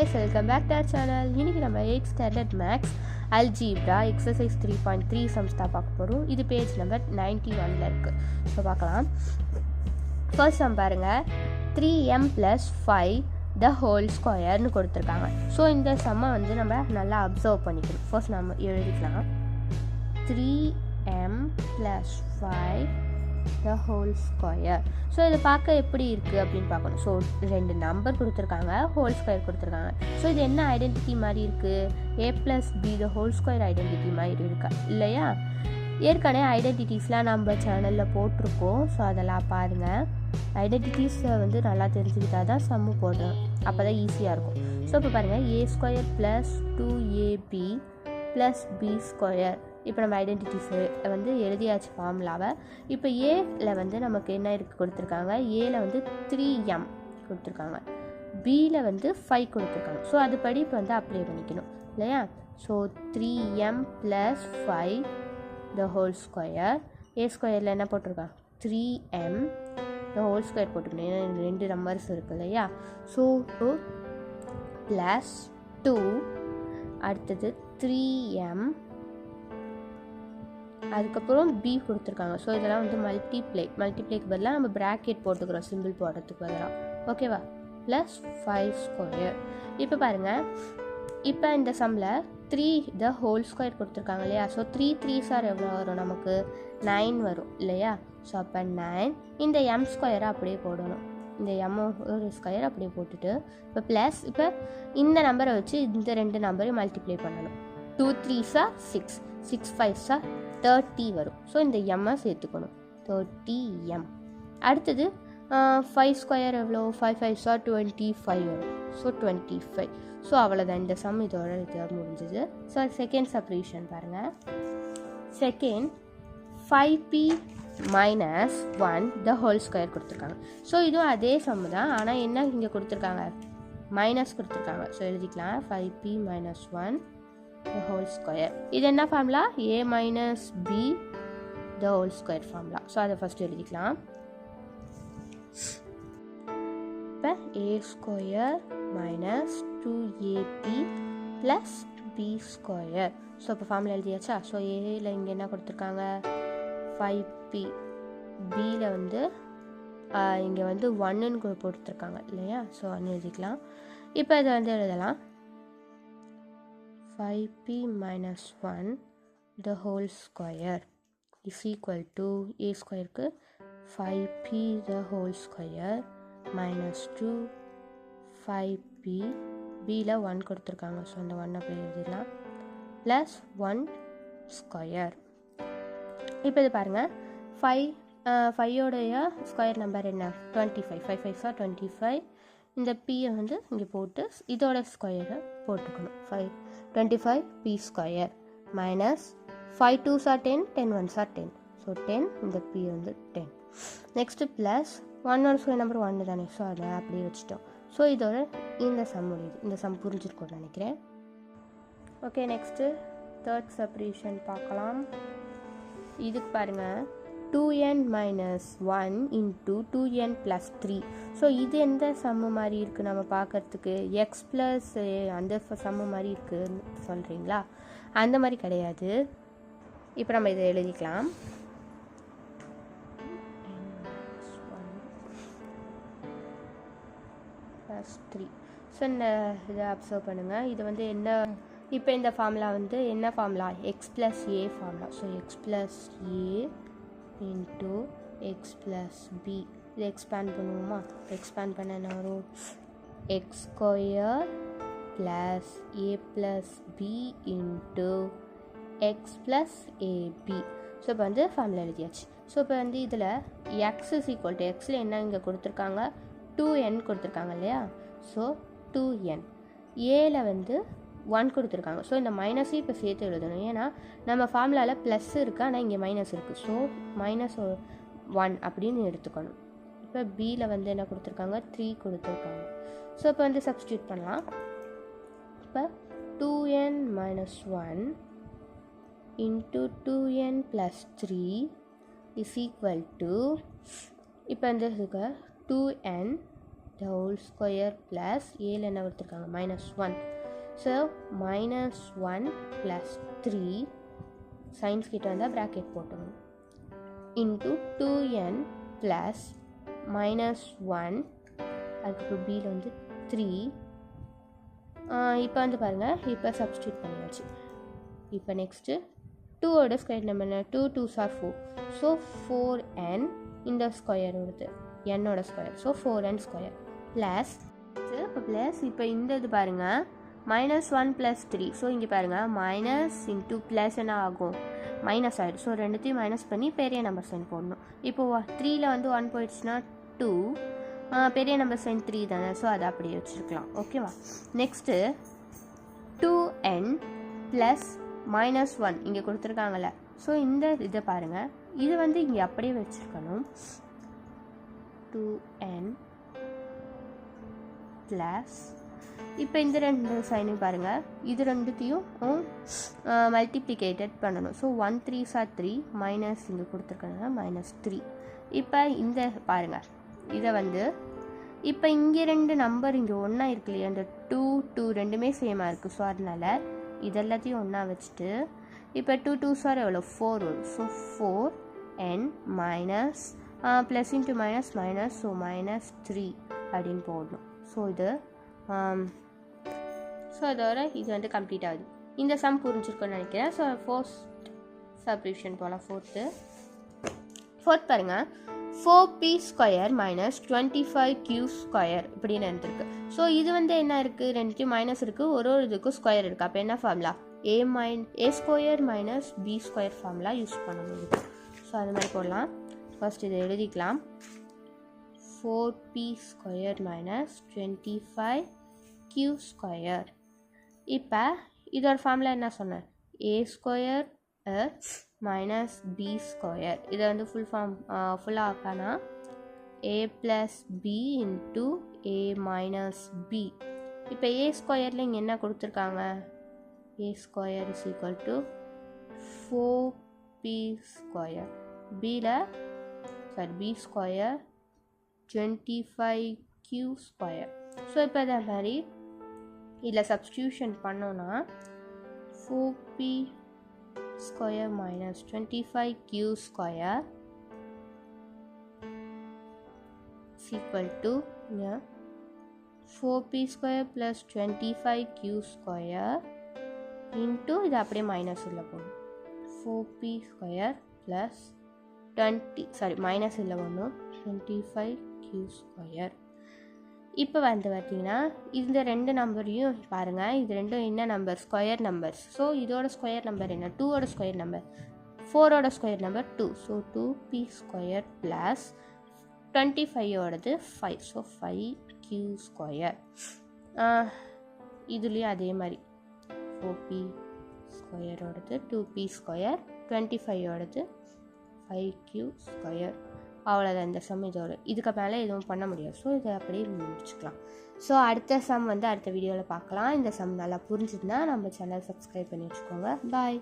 Guys welcome back to channel இன்னைக்கு நம்ம eight standard maths algebra exercise three point three sums தான் பார்க்க போகிறோம் இது பேஜ் நம்பர் நைன்டி ஒனில் இருக்குது ஸோ பார்க்கலாம். ஃபர்ஸ்ட் சம் பாருங்கள் three M plus five the whole ஸ்கொயர்னு கொடுத்துருக்காங்க. ஸோ இந்த சம்மை வந்து நம்ம நல்லா அப்சர்வ் பண்ணிக்கணும். ஃபர்ஸ்ட் நம்ம எழுதிக்கலாம். Three M plus five the whole square so இதை பார்க்க எப்படி இருக்குது அப்படின்னு பார்க்கணும். ஸோ ரெண்டு நம்பர் கொடுத்துருக்காங்க ஹோல் ஸ்கொயர் கொடுத்துருக்காங்க. ஸோ இது என்ன ஐடென்டிட்டி மாதிரி இருக்குது A plus B the whole square identity மாதிரி இருக்கா? இல்லையா? ஏற்கனவே ஐடென்டிட்டிஸ்லாம் நம்ம சேனலில் போட்டிருக்கோம். ஸோ அதெல்லாம் பாருங்கள் ஐடென்டிட்டிஸை வந்து நல்லா தெரிஞ்சுக்கிட்டா தான் சம்மு போடுறோம். அப்போ தான் ஈஸியாக இருக்கும். ஸோ இப்போ பாருங்கள் A square plus two AB plus B square இப்போ நம்ம ஐடென்டிட்டிஸ் வந்து எழுதியாச்சு ஃபார்முலாவை இப்போ ஏல வந்து நமக்கு என்ன இருக்கு கொடுத்துருக்காங்க? ஏல வந்து த்ரீ எம் கொடுத்துருக்காங்க. பியில் வந்து ஃபைவ் கொடுத்துருக்காங்க. ஸோ அதுபடி இப்போ வந்து அப்ளை பண்ணிக்கணும். இல்லையா? So three M plus five the whole square A ஸ்கொயரில் என்ன போட்டிருக்காங்க three M the whole square போட்டுக்கணும். ஏன்னா ரெண்டு நம்பர்ஸ் இருக்கு இல்லையா? ஸோ ப்ளஸ் டூ அடுத்தது த்ரீ எம் அதுக்கப்புறம் பி கொடுத்துருக்காங்க. ஸோ இதெல்லாம் வந்து மல்டிப்ளை மல்டிப்ளைக்கு பதிலாக நம்ம ப்ராக்கெட் போட்டுக்கிறோம் சிம்பிள் போடுறதுக்கு பதிலாக ஓகேவா ப்ளஸ் ஃபைவ் ஸ்கொயர் இப்போ பாருங்கள் இப்போ இந்த சம்மில் த்ரீ த ஹோல் ஸ்கொயர் கொடுத்துருக்காங்க இல்லையா? ஸோ த்ரீ த்ரீ சார் எவ்வளோ வரும்? நமக்கு நைன் வரும் இல்லையா? ஸோ அப்போ நைன் இந்த எம் ஸ்கொயரை அப்படியே போடணும். இந்த எம் ஒரு ஸ்கொயர் அப்படியே போட்டுட்டு இப்போ ப்ளஸ் இப்போ இந்த நம்பரை வச்சு இந்த ரெண்டு நம்பரையும் மல்டிப்ளை பண்ணணும். Two three sir six six five sir thirty வரும். ஸோ இந்த எம்மை சேர்த்துக்கணும். தேர்ட்டி எம் அடுத்தது ஃபைவ் ஸ்கொயர் எவ்வளோ five five so twenty five வரும். ஸோ டுவெண்ட்டி ஃபைவ் ஸோ அவ்வளோதான் இந்த சம் இதோட இது முடிஞ்சது. ஸோ செகண்ட் சப்ரீஷன் பாருங்கள் second five B minus one the whole square கொடுத்துருக்காங்க. ஸோ இதுவும் அதே சம் தான். ஆனால் என்ன இங்கே கொடுத்துருக்காங்க? மைனஸ் கொடுத்துருக்காங்க. ஸோ எழுதிக்கலாம். Five B minus one whole square இது என்ன formula A minus B the whole square formula so அதை ஃபஸ்ட்டு எழுதிக்கலாம். இப்போ A square minus two AB plus B square so இப்போ ஃபார்முலா எழுதியாச்சா? ஸோ ஏயில் இங்கே என்ன கொடுத்துருக்காங்க? ஃபைவ் பி பியில் வந்து இங்கே வந்து ஒன்னுன்னு கொடுத்துருக்காங்க இல்லையா? ஸோ ஒன்று எழுதிக்கலாம். இப்போ இதை வந்து எழுதலாம். 5p minus 1 the whole square is equal to a square க்கு 5p the whole square minus 2 5p bல 1 கொடுத்துருக்காங்க. ஸோ அந்த 1 அப்படி எழுதிடலாம். ப்ளஸ் ஒன் ஸ்கொயர் இப்போ இது பாருங்கள் ஃபைவ் ஃபைவோடைய ஸ்கொயர் நம்பர் என்ன twenty five five five sir twenty five இந்த பியை வந்து இங்கே போட்டு இதோட ஸ்கொயரை போட்டுக்கணும். Five twenty five B square minus five two sir ten ten one sir ten so ten இந்த பி வந்து ten next plus one one square number ஒன்று தானே? ஸோ அதை அப்படியே வச்சுட்டோம். ஸோ இதோட இந்த சம் முடியுது. இந்த சம் புரிஞ்சிருக்கும்னு நினைக்கிறேன். ஓகே நெக்ஸ்ட்டு தேர்ட் செப்பரேஷன் பார்க்கலாம். இதுக்கு பாருங்கள் two N minus one into two N plus three so இது எந்த சம்மு மாதிரி இருக்குது நம்ம பார்க்குறதுக்கு? எக்ஸ் ப்ளஸ் அந்த சம்மு மாதிரி இருக்குதுன்னு சொல்கிறீங்களா அந்த மாதிரி கிடையாது. இப்போ நம்ம இதை எழுதிக்கலாம். ப்ளஸ் த்ரீ ஸோ இந்த இதை அப்சர்வ் பண்ணுங்கள் இது வந்து என்ன? இப்போ இந்த ஃபார்முலா வந்து என்ன formula X plus A formula so X plus A into X plus B இது எக்ஸ்பேண்ட் பண்ணுவோமா? எக்ஸ்பேண்ட் பண்ண என்ன வரும்? X square plus A plus B into X plus AB so இப்போ வந்து ஃபார்முலா எழுதியாச்சு. ஸோ இப்போ வந்து இதில் எக்ஸ் இஸ் ஈக்குவல் டு எக்ஸில் என்ன இங்கே கொடுத்துருக்காங்க? டூ என் கொடுத்துருக்காங்க இல்லையா? ஸோ டூ என் ஏல வந்து ஒன் கொடுத்துருக்காங்க. ஸோ இந்த மைனஸையும் இப்போ சேர்த்து எழுதணும். ஏன்னா நம்ம ஃபார்முலாவில் ப்ளஸ் இருக்குது ஆனால் இங்கே மைனஸ் இருக்குது ஸோ மைனஸ் ஒன் அப்படின்னு எடுத்துக்கணும். இப்போ பியில் வந்து என்ன கொடுத்துருக்காங்க? த்ரீ கொடுத்துருக்காங்க. ஸோ இப்போ வந்து சப்ஸ்டியூட் பண்ணலாம். இப்போ two N minus one into two N plus three is equal to இப்போ வந்து இருக்க two N the whole square plus ஏழு என்ன கொடுத்துருக்காங்க? Minus one so minus one plus three signs கிட்ட வந்தால் ப்ராக்கெட் போட்டுக்கணும் into two N plus minus one அதுக்கப்புறம் பியில் வந்து த்ரீ இப்போ வந்து பாருங்கள் இப்போ சப்ஸ்டியூட் பண்ணியாச்சு. இப்போ நெக்ஸ்ட்டு டூவோட ஸ்கொயர் நம்ம என்ன? Two two sir four so four N இந்த ஸ்கொயர் வருது என்னோட square so four N square plus இப்போ ப்ளஸ் இப்போ இந்த இது பாருங்கள் minus one plus three so இங்கே பாருங்கள் மைனஸ் இன்ட்டு ப்ளஸ் என்ன ஆகும்? மைனஸ் ஆகிடும் ஸோ ரெண்டுத்தையும் மைனஸ் பண்ணி பெரிய நம்பர் சைன் போடணும். இப்போது த்ரீயில் வந்து ஒன் போயிடுச்சுன்னா டூ பெரிய நம்பர் சைன் த்ரீ தானே. ஸோ அதை அப்படியே வச்சுருக்கலாம். ஓகேவா next two N plus minus one இங்கே கொடுத்துருக்காங்கல்ல. ஸோ இந்த இதை பாருங்கள் இது வந்து இங்கே அப்படியே வச்சுருக்கணும். டூ என் ப்ளஸ் இப்போ இந்த ரெண்டு சைனையும் பாருங்கள் இது ரெண்டுத்தையும் மல்டிப்ளிகேட்டட் பண்ணணும். So one three sir three minus இங்கே கொடுத்துருக்காங்க மைனஸ் த்ரீ இப்போ இந்த பாருங்கள் இதை வந்து இப்போ இங்கே ரெண்டு நம்பர் இங்கே ஒன்றா இருக்கு இல்லையா? இந்த டூ டூ ரெண்டுமே சேமாக இருக்குது ஸோ அதனால் இதெல்லாத்தையும் ஒன்றா வச்சுட்டு இப்போ டூ டூ சார் எவ்வளோ ஃபோர் வரும் so four N minus plus into minus minus so minus three அப்படின்னு போடணும். ஸோ இது ஸோ அதோட இது வந்து கம்ப்ளீட் ஆகுது. இந்த சம் புரிஞ்சிருக்கோன்னு நினைக்கிறேன். ஸோ ஃபோர்த் சப்ரிஷன் போகலாம் ஃபோர்த்து ஃபோர்த் பாருங்கள் four B square minus twenty five Q square இப்படின்னு இருந்திருக்கு. ஸோ இது வந்து என்ன இருக்குது ரெண்டுத்தையும் மைனஸ் இருக்குது ஒரு ஒரு இதுக்கும் ஸ்கொயர் இருக்குது அப்போ என்ன formula A minus A square minus B square formula use பண்ணணும் முடியும் ஸோ அது மாதிரி போடலாம். ஃபர்ஸ்ட் இதை எழுதிக்கலாம். Four B square minus twenty five Q square இப்போ இதோட ஃபார்மில் என்ன சொன்னேன் A square minus B square இதை வந்து ஃபுல் ஃபார்ம் ஃபுல்லாக ஆக்கானா? A plus B into A minus B இப்போ ஏ ஸ்கொயரில் இங்கே என்ன கொடுத்துருக்காங்க? A square is equal to four B square பியில் sorry B square twenty five Q square so இப்போ இதே மாதிரி இதில் சப்ஸ்டியூஷன் பண்ணோன்னா four B square minus twenty five Q square equal to yeah, 4p square plus 25q square into இது அப்படியே minus உள்ள போகணும். Four B square plus twenty sorry minus இல்லை ஒன்றும் டுவெண்ட்டி ஃபைவ் கியூ ஸ்கொயர் இப்போ வந்து பார்த்தீங்கன்னா இந்த ரெண்டு நம்பரையும் பாருங்கள் இது ரெண்டும் என்ன நம்பர் ஸ்கொயர் நம்பர்ஸ் ஸோ இதோட ஸ்கொயர் நம்பர் என்ன? டூவோட ஸ்கொயர் நம்பர் ஃபோரோட square number two so two B square plus twenty five five so five Q square இதுலேயும் அதே மாதிரி. Four B ஸ்கொயரோடது two B square twenty five five Q square அவ்வளோதான் இந்த some இதோட. இதுக்கு மேலே எதுவும் பண்ண முடியாது. ஸோ இதை அப்படியே முடிச்சுக்கலாம். ஸோ அடுத்த சம் வந்து அடுத்த வீடியோவில் பார்க்கலாம். இந்த சம் நல்லா புரிஞ்சுதுன்னா நம்ம சேனல் சப்ஸ்கிரைப் பண்ணி வச்சுக்கோங்க. பாய்